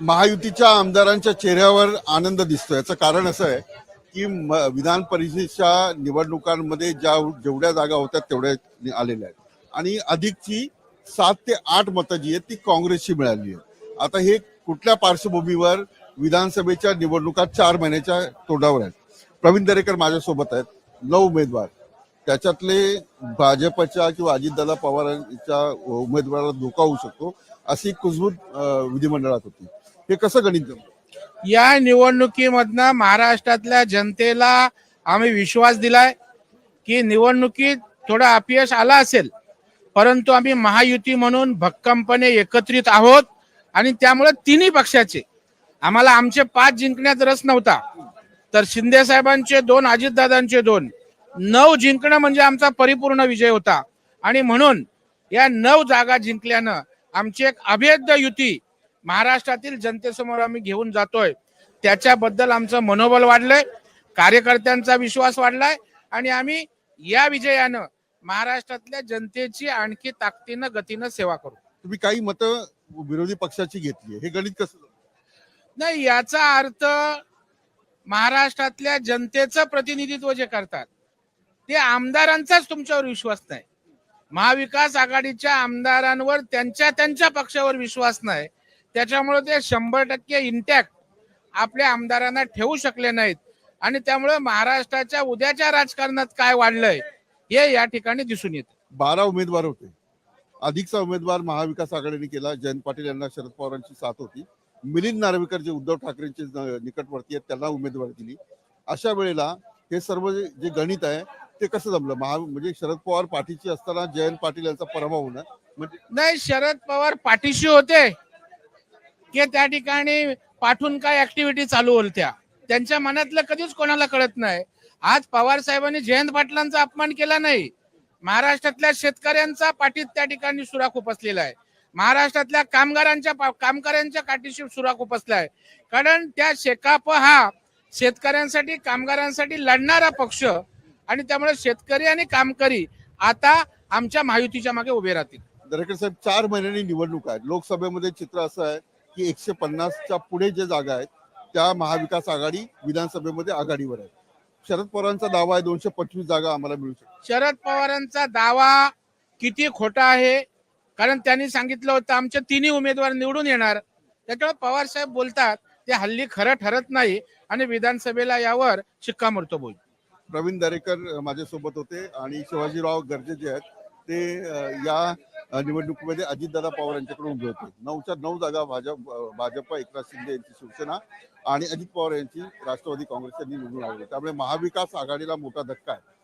महायुतीच्या आमदारांच्या चेहऱ्यावर आनंद दिसतो याचं कारण असं आहे की म- विधान परिषदेच्या निवडणुकांमध्ये ज्या जेवढ्या जागा होत्या तेवढ्या आलेल्या आहेत. आणि अधिकची सात ते आठ मतं जी आहेत ती काँग्रेसची मिळाली आहेत. आता हे कुठल्या पार्श्वभूमीवर विधानसभेच्या निवडणुका चार महिन्याच्या तोंडावर आहेत? प्रवीण दरेकर माझ्यासोबत आहेत. नऊ उमेदवार. त्याच्यातले भाजपच्या किंवा अजितदादा पवारांच्या उमेदवाराला धोका होऊ शकतो अशी कुजबूज विधिमंडळात होती. हे कसं गणित या निवडणुकीमधनं महाराष्ट्रातल्या जनतेला आम्ही विश्वास दिलाय की निवडणुकीत थोडं अपयश आला असेल परंतु आम्ही महायुती म्हणून भक्कमपणे एकत्रित आहोत आणि त्यामुळे तिन्ही पक्षाचे आम्हाला आमचे पाच जिंकण्यात रस नव्हता. तर शिंदे साहेबांचे दोन अजितदादांचे दोन नऊ जिंकणं म्हणजे आमचा परिपूर्ण विजय होता. आणि म्हणून या नऊ जागा जिंकल्यानं आमची एक अभेद्य युती महाराष्ट्रातील जनतेसमोर आम्ही घेऊन जातोय. त्याच्याबद्दल आमचं मनोबल वाढलंय कार्यकर्त्यांचा विश्वास वाढलाय आणि आम्ही या विजयानं महाराष्ट्रातल्या जनतेची आणखी ताकदीनं गतीनं सेवा करू. तुम्ही काही मतं विरोधी पक्षाची घेतली हे गणित कसं? नाही याचा अर्थ महाराष्ट्रातल्या जनतेचं प्रतिनिधित्व जे करतात ते आमदारांचाच तुमच्यावर विश्वास नाही. महाविकास आघाडीच्या आमदारांवर त्यांच्या त्यांच्या पक्षावर विश्वास नाही. त्याच्यामुळे ते शंभर टक्के इंटॅक्ट आपल्या आमदारांना ठेवू शकले नाहीत. आणि त्यामुळे महाराष्ट्राच्या उद्याच्या राजकारणात काय वाढलंय हे या ठिकाणी दिसून येत. बारा उमेदवार होते. अधिकचा उमेदवार महाविकास आघाडीने केला. जयंत पाटील यांना शरद पवारांची साथ होती. मिलिंद नार्वेकर जे उद्धव ठाकरेंचे निकटवर्ती आहेत त्यांना उमेदवारी दिली. अशा वेळेला हे सर्व जे गणित आहे ते कसं जमलं? महा म्हणजे शरद पवार पाठीशी असताना जयंत पाटील यांचा पराभव होणार म्हणजे नाही शरद पवार पाठीशी होते. की त्या ठिकाणी पाठून काय ऍक्टिव्हिटी चालू होत्या? त्यांच्या मनातलं कधीच कोणाला कळत नाही. आज पवार साहेबांनी जयंत पाटलांचा अपमान केला नाही. महाराष्ट्रातल्या शेतकऱ्यांचा पाठीत त्या ठिकाणी सुराख उपसलेला आहे. महाराष्ट्रातल्या कामगारांच्या कामगारांच्या काठीशी सुराख उपसला आहे. कारण त्या शेकाप हा शेतकऱ्यांसाठी कामगारांसाठी लढणारा पक्ष आणि त्यामुळे शेतकरी आणि कामकरी आता आमच्या महायुतीच्या मागे उभे राहतील. दरेकर साहेब चार महिन्यांनी निवडणूक आहेत. लोकसभेमध्ये चित्र असं आहे की एकशे पन्नासच्या पुढे जे जागा आहेत त्या महाविकास आघाडी विधानसभेमध्ये आघाडीवर आहे शरद पवारांचा दावा आहे दोनशे पंचवीस जागा आम्हाला मिळू शकतात. शरद पवारांचा दावा किती खोटा आहे? कारण त्यांनी सांगितलं होतं आमचे तिन्ही उमेदवार निवडून येणार. त्याच्यामुळे पवार साहेब बोलतात ते हल्ली खरं ठरत नाही आणि विधानसभेला यावर शिक्कामोर्तब होईल. प्रवीण दरेकर माझ्यासोबत होते आणि शिवाजीराव गर्जे जे आहेत ते या निवडणुकीमध्ये अजितदादा पवार यांच्याकडून उभे होते. नऊच्या नऊ जागा भाजप भाजप एकनाथ शिंदे यांची शिवसेना आणि अजित पवार यांची राष्ट्रवादी काँग्रेस यांनी निवडून आली त्यामुळे महाविकास आघाडीला मोठा धक्का आहे.